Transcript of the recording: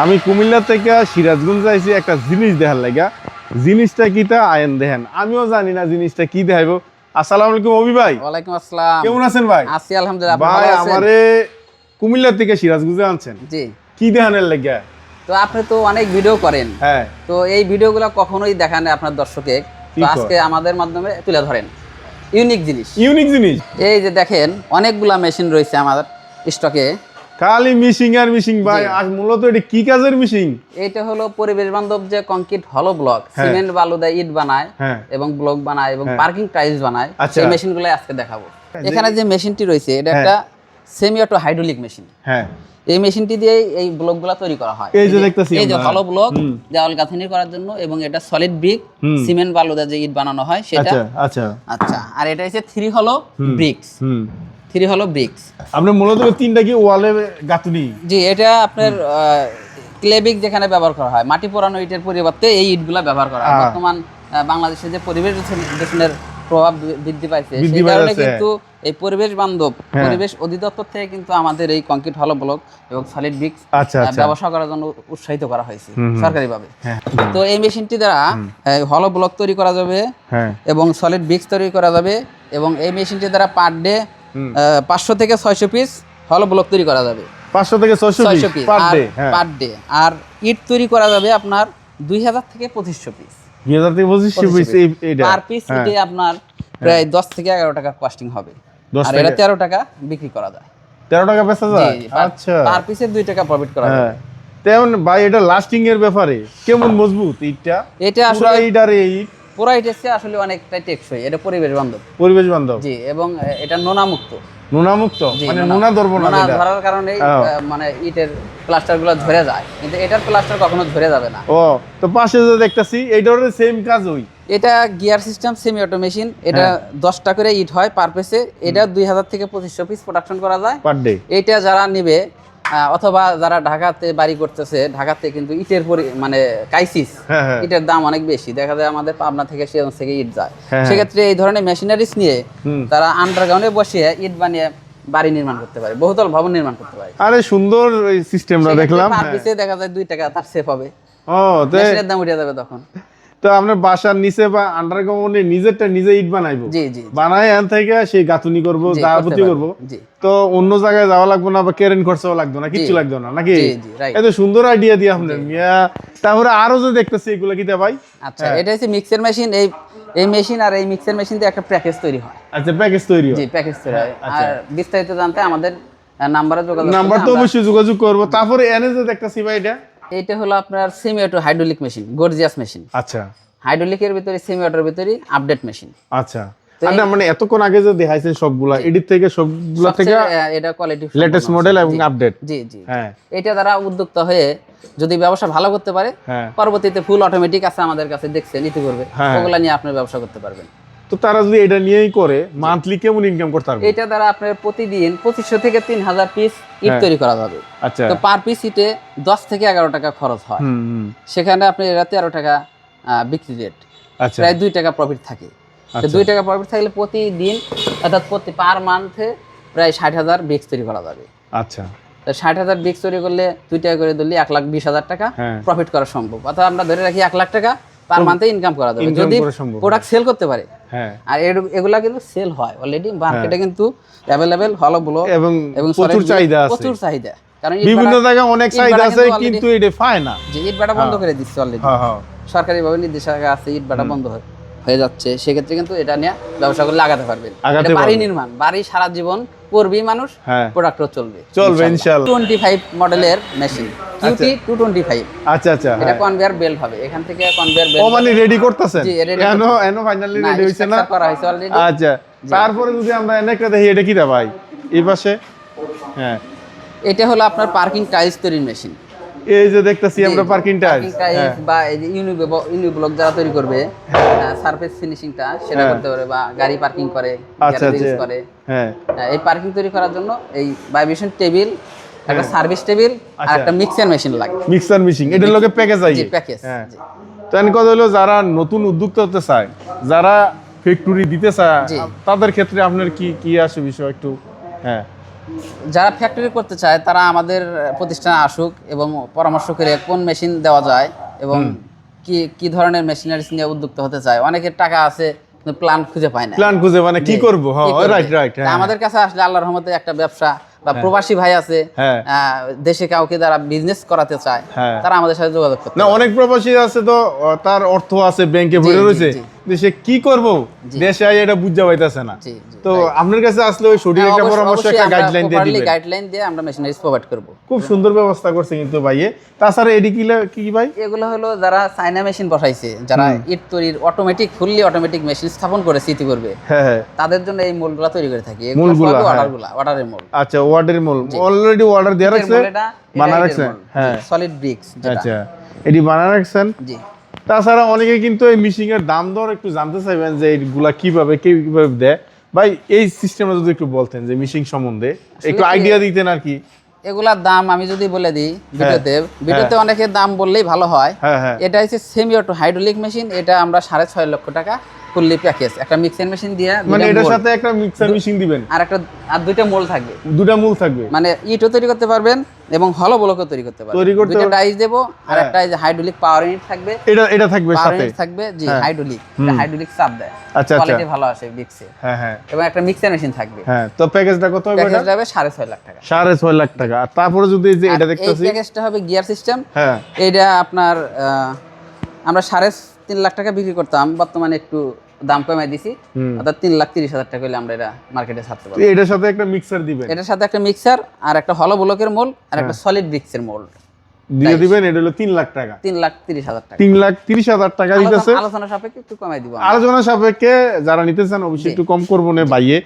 আমি কুমিল্লা থেকে সিরাজগঞ্জ আইছি একটা জিনিস দেখার লাগা। জিনিসটা কিটা আয়েন দেখেন। আমিও জানি না জিনিসটা কি দেখাইবো। আসসালামু আলাইকুম অভি ভাই। ওয়ালাইকুম আসসালাম। কেমন আছেন ভাই? আছি আলহামদুলিল্লাহ ভাই আমারে কুমিল্লা থেকে সিরাজগঞ্জে আনছেন। জি। কি দেখানোর লাগা? তো আপনি তো অনেক ভিডিও করেন। হ্যাঁ। তো এই ভিডিওগুলো কখনোই দেখান আপনার দর্শকে। তো আজকে আমাদের মাধ্যমে তুলে ধরেন। ইউনিক জিনিস। ইউনিক জিনিস? এই যে দেখেন অনেকগুলা মেশিন রয়েছে আমাদের স্টকে। খালি মিশিং আর মিশিং ভাই। আর মূলত এটা কি কাজের মিশিং এইটা হলো পরিবেশ বান্ধব যে কংক্রিট হলো ব্লক হ্যাঁ। সিমেন্ট বালু দিয়ে ইট বানায় হ্যাঁ। এবং ব্লক বানায় এবং হ্যাঁ। পার্কিং টাইলস বানায় আচ্ছা। সেই মেশিনগুলো আজকে দেখাবো। হ্যাঁ, এখানে যে মেশিনটি রয়েছে এটা হ্যাঁ। একটা সেমি অটো হাইড্রোলিক মেশিন হ্যাঁ। এই মেশিনটি দিয়ে এই ব্লকগুলো তৈরি করা হয়। এই যে দেখতেছি এই যে হলো ব্লক। দেওয়াল গাঁথনি করার জন্য এবং এটা সলিড ব্রিক সিমেন্ট বালু দিয়ে যে ইট বানানো হয় সেটা আচ্ছা আচ্ছা। আচ্ছা। আর এটা হচ্ছে থ্রি হলো ব্রিক্স থ্রি হলো ব্রিক্স। আপনি মূলত তিনটা কি ওয়ালে গাঁথনি? জি এটা আপনার ক্লেবিক যেখানে ব্যবহার করা হয় মাটি পোড়ানো ইটের পরিবর্তে এই ইটগুলা ব্যবহার করা হয়। বর্তমান বাংলাদেশে যে পরিবেশ দূষণ- দূষণের প্রভাব বৃদ্ধি পাইছে সেই কারণে কিন্তু এই পরিবেশ বান্ধব হ্যাঁ। পরিবেশ অধিদপ্তর থেকে কিন্তু আমাদের এই কংক্রিট হলো ব্লক এবং সলিড ব্রিক্স আচ্ছা আচ্ছা। ব্যবসা করার জন্য উৎসাহিত করা হয়েছে সরকারিভাবে। হ্যাঁ। তো এই মেশিনটি দ্বারা হলো ব্লক তৈরি করা যাবে হ্যাঁ। এবং সলিড ব্রিক্স তৈরি করা যাবে এবং এই মেশিনটি দ্বারা পার ডে পাঁচশো থেকে ছয়শো পিস হলো ব্লক তৈরি করা যাবে। পাঁচশো থেকে ছয়শো ছয়শো পিস পার ডে হ্যাঁ। পার ডে আর ইট তৈরি করা যাবে আপনার দুই হাজার থেকে পঁচিশশো পিস দুই হাজার থেকে পঁচিশশো পিস পার পিস হ্যাঁ। ইটে আপনার প্রায় দশ থেকে এগারো টাকা কস্টিং হবে। আর এটা তেরো টাকা বিক্রি করা যায়। তেরো টাকা বেচা যায়? আচ্ছা। পার পিসে দুই টাকা প্রফিট করা যায় হ্যাঁ তেমন ভাই এটা লাস্টিং এর ব্যাপারে। কেমন মজবুত ইটটা? এটা আসলে ইট আর ইট। পুরো আসলে অনেকটাই টেকসই এটা পরিবেশ বান্ধব। পরিবেশ বান্ধব। জি এবং এটা নোনামুক্ত। নোনা মুক্ত মানে নোনা- ধরবো না নোনা ধরার কারণে। মানে ইটের যায়। কিন্তু এটার প্লাস্টার কখনো ধরে যাবে না। ও তো পাশে যে দেখতাছি এইটার সেম কাজ ওই? এটা gear system semi auto machine এটা হ্যাঁ। দশটা করে ইট হয় পার পিসে এটা দুই হাজার থেকে পঁচিশশো পিস প্রোডাকশন করা যায়। পার ডে এইটা যারা নিবে অথবা যারা ঢাকাতে বাড়ি করতেছে ঢাকাতে কিন্তু ইটের পরি মানে কাইসিস হ্যাঁ হ্যাঁ। ইটের দাম অনেক বেশি। দেখা যায় আমাদের পাবনা থেকে সিরাজ থেকে ইট যায়। হ্যাঁ। সেক্ষেত্রে এই ধরনের মেশিনারিজ নিয়ে তারা আন্ডারগ্রাউন্ডে বসিয়ে ইট বানিয়ে বাড়ি নির্মাণ করতে পারে বহুতল ভবন নির্মাণ করতে পারে। আরে সুন্দর এই সিস্টেমটা দেখলাম দেখা যায় দুই টাকা তার সেফ হবে। ও দাম উঠে যাবে তখন। তো আপনার বাসার নিচে বা আন্ডারগ্রাউন্ডে নিজেরটা নিজে ইট বানাইবো। জি থেকে সেই গাঁথুনি করব দাবতি করব। তো অন্য জায়গায় যাওয়া লাগবে না বা কেরেন খরচাও লাগবে না কিচ্ছু লাগবে না নাকি. এত সুন্দর আইডিয়া দিয়ে আপনার মিয়া তারপরে আরও যে দেখতেছি এগুলো কিতা ভাই? আচ্ছা এটা হচ্ছে মিক্সার মেশিন এই এই মেশিন আর এই মিক্সার মেশিন দিয়ে একটা প্যাকেজ তৈরি হয়। আচ্ছা প্যাকেজ তৈরি হয়। জি প্যাকেজ তৈরি হয়। আচ্ছা। আর বিস্তারিত জানতে আমাদের নাম্বারে যোগাযোগ নাম্বার তো অবশ্যই যোগাযোগ করব। তারপরে এনে যে দেখতেছি ভাই এটা এইটা হলো আপনার semi auto hydraulic machine gorgeous machine আচ্ছা হাইড্রোলিকের ভিতরে সেমি অটোর ভিতরে আপডেট মেশিন আচ্ছা। না মানে এতক্ষণ আগে যে দেখাইছেন সবগুলা এডিট থেকে সবগুলা থেকে এটা কোয়ালিটি লেটেস্ট মডেল এবং আপডেট জি জি। হ্যাঁ। এটা দ্বারা উদ্যোক্তা হয়ে যদি ব্যবসা ভালো করতে পারে হ্যাঁ। পরবর্তীতে ফুল অটোমেটিক আছে আমাদের কাছে দেখছেন নিতে করবে। হ্যাঁ। ওগুলা নিয়ে আপনি ব্যবসা করতে পারবেন। তো তারা যদি এটা নিয়েই করে মান্থলি কেমন ইনকাম করতে পারবে? এটা দ্বারা আপনার প্রতিদিন পঁচিশশো থেকে তিন হাজার পিস ইট হ্যাঁ। তৈরি করা যাবে। আচ্ছা। তো পার পিস ইটে দশ থেকে এগারো টাকা খরচ হয়। সেখানে আপনি এরা তেরো টাকা বিক্রি রেট আচ্ছা। প্রায় দুই টাকা প্রফিট থাকে। তো আচ্ছা। দুই টাকা প্রফিট থাকলে প্রতিদিন অর্থাৎ প্রতি পার মান্থে প্রায় ষাট হাজার বিক্স তৈরি করা যাবে। আচ্ছা। ষাট হাজার বিক্স তৈরি করলে দুই টাকা করে ধরলে এক লাখ বিশ হাজার টাকা হ্যাঁ। প্রফিট করা সম্ভব। অর্থাৎ আমরা ধরে রাখি এক লাখ টাকা পার মান্থে ইনকাম করা যাবে। যদি প্রোডাক্ট সেল করতে পারে হ্যাঁ আর এগুলো এগুলা কিন্তু সেল হয় অলরেডি মার্কেটে কিন্তু অ্যাভেলেবেল হলো ব্লক এবং এবং প্রচুর চাহিদা আছে। প্রচুর চাহিদা। কারণ বিভিন্ন জায়গায় অনেক চাহিদা আছে কিন্তু এটা পায় না। যে ইট বাটা বন্ধ করে দিচ্ছে অলরেডি হ্যাঁ হ্যাঁ। সরকারিভাবে নির্দেশিকা আছে ইট বাটা বন্ধ হয়ে। হয়ে যাচ্ছে সেক্ষেত্রে কিন্তু এটা নিয়ে ব্যবসা করে লাগাতে পারবেন। বাড়ি নির্মাণ বাড়ি সারা জীবন করবি মানুষ হ্যাঁ। প্রোডাক্টও চলবে। চলবে ইনশাল্লাহ। টোয়েন্টি ফাইভ মডেলের machine QT two twenty five আচ্ছা আচ্ছা এটা হ্যাঁ। কনভেয়ার বেল্ট হবে এখান থেকে কনভেয়ার ও মানে রেডি করতেছেন? জি, ready এনো এনো ফাইনালি রেডি হইছে না? করা হয়েছে অলরেডি আচ্ছা তারপরে যদি আমরা এনে একটা দেখি এটা কি রে ভাই? এই পাশে? হ্যাঁ। এটা হলো আপনার পার্কিং টাইলস তৈরির মেশিন এই যে দেখতেছি আমরা পার্কিং টাইলস বা এই যে ইউনি ইউনি ব্লক যারা তৈরি করবে সারফেস ফিনিশিংটা সেটা হ্যাঁ। করতে পারে বা গাড়ি পার্কিং করে আচ্ছা গ্যারেজ আচ্ছা। করে। হ্যাঁ। এই পার্কিং তৈরি করার জন্য এই ভাইব্রেশন টেবিল একটা সার্ভিস টেবিল আর আচ্ছা। একটা মিক্সার মেশিন লাগে। মিক্সার মেশিন এটার লগে প্যাকেজ আই প্যাকেজ হ্যাঁ। তো এন কথা হলো যারা নতুন উদ্যোক্তা হতে চায় যারা ফ্যাক্টরি দিতে চায় তাদের ক্ষেত্রে আপনার কি কি আসে বিষয় একটু? হ্যাঁ। যারা ফ্যাক্টরি করতে চায় তারা আমাদের প্রতিষ্ঠানে আসুক এবং পরামর্শ করে কোন মেশিন দেওয়া যায় এবং কি কি ধরনের মেশিনারিজ নিয়ে উদ্যুক্ত হতে চায়। অনেকের টাকা আছে কিন্তু প্ল্যান খুঁজে পায় না। প্ল্যান খুঁজে মানে কি করব? হ্যাঁ রাইট রাইট আমাদের কাছে আসলে আল্লাহর রহমতে একটা ব্যবসা বা প্রবাসী ভাই আছে হ্যাঁ। দেশে কাউকে যারা বিজনেস করাতে চায় হ্যাঁ। তারা আমাদের সাথে যোগাযোগ করতে না অনেক প্রবাসী আছে তো তার অর্থ আছে ব্যাংকে ভরে রয়েছে। সে কি করব? দেশে আই এটা বুঝতে পাইতেছে না। তো আপনার কাছে আসলে ওই সঠিক একটা পরামর্শ একটা গাইডলাইন দিয়ে দিবেন। গাইডলাইন দিয়ে আমরা মেশিনারিজ প্রোভাইড করব। খুব সুন্দর ব্যবস্থা করছে কিন্তু ভাইয়ে। তাছাড়া এডি কি কি ভাই? এগুলো হলো যারা চাইনা মেশিন বসাইছে যারা ইট তৈরির অটোমেটিক ফুললি অটোমেটিক মেশিন স্থাপন করে স্মৃতি করবে হ্যাঁ হ্যাঁ। তাদের জন্য এই মোলগুলো তৈরি করে থাকি। মোল্ডগুলা, হ্যাঁ। অর্ডারগুলো অর্ডারের মোল। আচ্ছা ওয়ার্ডের মোল। অলরেডি অর্ডার দিয়ে রাখছে? বানা রাখছে? হ্যাঁ। সলিড ব্রিক্স আচ্ছা এটি বানা রাখছেন? জি। তাছাড়া অনেকে কিন্তু এই মিশিং এর দাম দর একটু জানতে চাইবেন যে এইগুলা কীভাবে কে কীভাবে দেয়। ভাই এই সিস্টেমটা যদি একটু বলতেন যে মিশিং সম্বন্ধে একটু আইডিয়া দিতেন আর কি। এগুলার দাম আমি যদি বলে দিই ভিডিওতে ভিডিওতে অনেকের দাম বললেই ভালো হয়। হ্যাঁ হ্যাঁ। এটা হচ্ছে সেমি অটো হাইড্রোলিক মেশিন এটা আমরা সাড়ে ছয় লক্ষ টাকা ফুললি প্যাকেজ। একটা মিক্সার মেশিন দিয়ে মানে এটার সাথে একটা মিক্সার মেশিন দিবেন। আর একটা আর দুইটা মোল থাকবে। দুটা মূল থাকবে। মানে ইটও তৈরি করতে পারবেন এবং হলো ব্লকও তৈরি করতে পারবেন। তৈরি করতে দুইটা ডাইস দেবো আর হ্যাঁ। একটা এই যে হাইড্রোলিক পাওয়ার ইউনিট থাকবে। এটা এটা থাকবে সাথে। থাকবে জি। হাইড্রোলিক হাইড্রোলিক চাপ দেয়। আচ্ছা, আচ্ছা। কোয়ালিটি ভালো আসে বিক্সে হ্যাঁ হ্যাঁ। এবং একটা মিক্সার মেশিন থাকবে। হ্যাঁ তো প্যাকেজটা কত হবে প্যাকেজ এটা? যাবে সাড়ে ছয় লাখ টাকা। সাড়ে ছয় লাখ টাকা। আর তারপরে যদি এই যে এটা এই প্যাকেজটা হবে গিয়ার সিস্টেম হ্যাঁ। এইটা আপনার আমরা সাড়ে তিন লাখ টাকা বিক্রি করতাম বর্তমানে একটু দাম কমাই দিছি। অর্থাৎ তিন লাখ তিরিশ হাজার টাকা হলে আমরা এটা মার্কেটে ছাড়তে পারব। এটার সাথে একটা মিক্সার দিবেন? এটার সাথে একটা মিক্সার আর একটা হলো ব্লকের মোল আর। একটা সলিড ব্রিক্সের মোল দিয়ে দিবেন এটা হলো তিন লাখ টাকা। তিন লাখ তিরিশ হাজার টাকা। তিন লাখ তিরিশ হাজার টাকা দিতেছে। আলোচনা- আলোচনা সাপেক্ষে একটু কমাই দিব আলোচনা সাপেক্ষে যারা নিতে চান অবশ্যই একটু কম করব না বাইয়ে